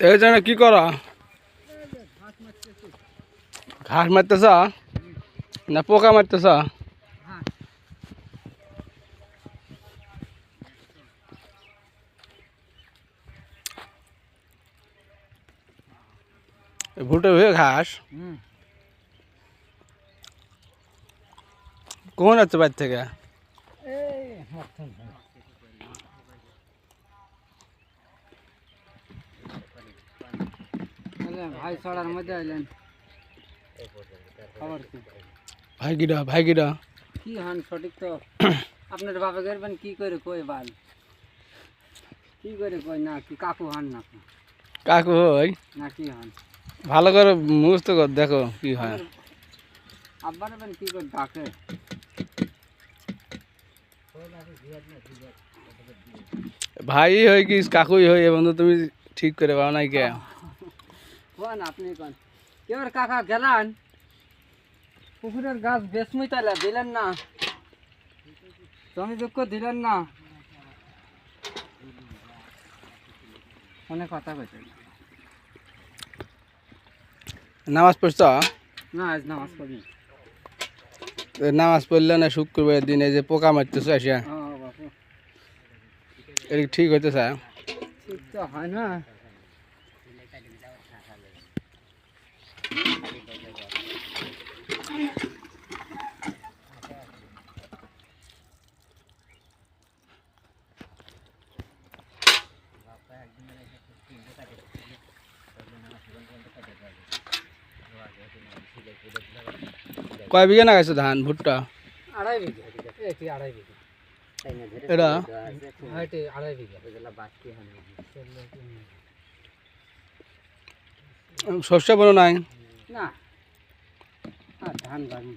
এই জন্য কি করো ঘাস মারতেছ না পোকা মারতেছ ভুটে হয়ে ঘাস হুম কখন যাচ্ছে বাড়ি থেকে ভাই ছড়ার মধ্যে আইলেন খবর কি ভাই গিরা ভাই গিরা কি হন সঠিক তো? আপনার বাবা গেরবেন কি করে কই বাল? কি করে কই না কি? কাকু হন না কাকু ওই? না কি হন? ভালো করে মুখস্থ কর দেখো কি হয়। আব্বার বেন কি করে ডাকে? ভাই হই কি কাকুই হই তো তুমি ঠিক করে পাও নাই কে? কোন আপনি কোন এবার কাকা গেলান পুকুরের গাছ বেশমুই তাহলে দিলেন না জমি দুঃখ দিলেন না অনেক কথা কইছেন নামাজ পড়ছ না আজ নামাজ পড়ি এ নামাজ পড়লে না শুক্রবার দিনে যে পোকা মারতেছ আসিয়া ও বাপু এটা কি ঠিক হইতেছে ঠিক তো হয় না কয় বিঘা না গেছে ধান ভুট্টা আড়াই বিঘা এটি আড়াই বিঘা এটা এটি আড়াই বিঘা শস্য বনো নাই না। আর ধান বাড়ি।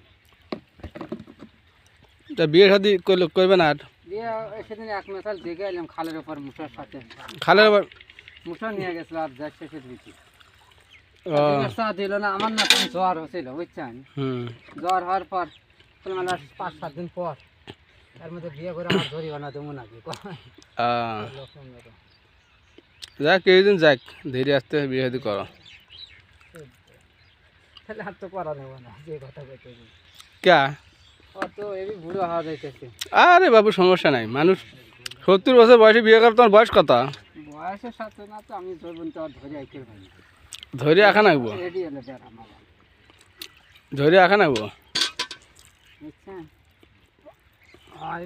তা বিয়ে শাদি করবে না আর? দিয়ে সেদিন এক মেশাল দেখে এলাম খালের ওপর মুসার সাথে। খালের মুসা নিয়ে গেছিল আর যার শেষের দিকে দিল না আমার না জ্বর হয়েছিল বুঝছেন? জ্বর হওয়ার পর পাঁচ সাত দিন পর তার মধ্যে বিয়ে করে আমার ধরি বানা দেবো নাকি? যাক কিছুদিন যাক ধীরে আসতে বিয়ে শাদি করো। তাহলে আর তো করা নেব না যে কথা আরে বাবু সমস্যা নাই। মানুষ সত্তর বছর বয়সে বিয়ে করে তোমার বয়স কত? বয়সের সাথে না তো আমি ধরবেন তো আর ধরে আঁকা নাকবো ধরে আঁকা নাকবো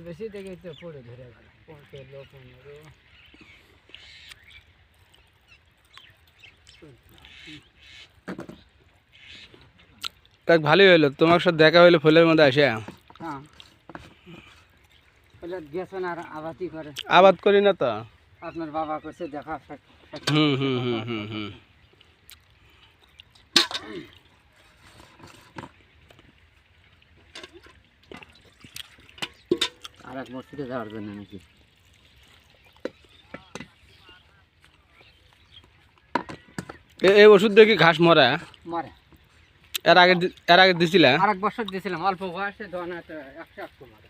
বেশি দেখে তো পড়ে ধরে পনেরো পনেরো তাক ভালোই হইল তোমার সাথে দেখা হইল ফুলের মধ্যে আসে হ্যাঁ। বলে গেছেন আর আবাতি করে। আবাদ করি না তো? আপনার বাবা করছে দেখা হুম হুম হুম হুম হুম। আর এক মসজিদে যাওয়ার জন্য নাকি? এই ওষুধ কি ঘাস মরা? মরে। এর আগে এর আগে দিছিলা? আরেক বছর দিছিলাম অল্প বয়সে ধন একশো একশো মারে